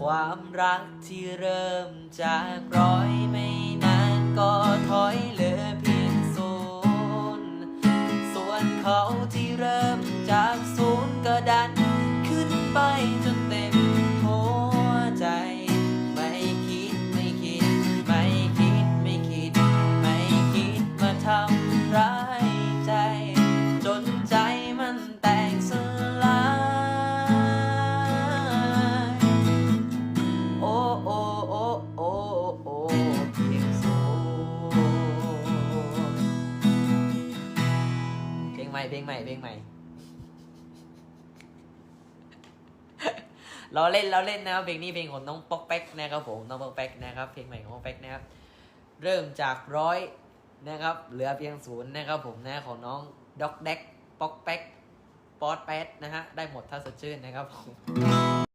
ความรักที่เริ่มจากร้อยไม่นานก็ถอยเหลือเพียงศูนย์ส่วนเขาที่เริ่มจากศูนย์ก็ดันขึ้นไปจน งใหม่เพลงใหม่เพลงใหม่เราเล่นเราเล่นนะครับเพลงนี้เพลงของน้องป๊อกแป๊กนะครับผมน้องป๊อกแป๊กนะครับเพลงใหม่ของป๊อกแป๊กนะครับเริ่มจากร้อยนะครับเหลือเพียงศูนย์นะครับผมนะของน้องด็อกแดกป๊อกแป๊กป๊อดแป๊ดนะฮะได้หมดถ้าสดชื่นนะครับผม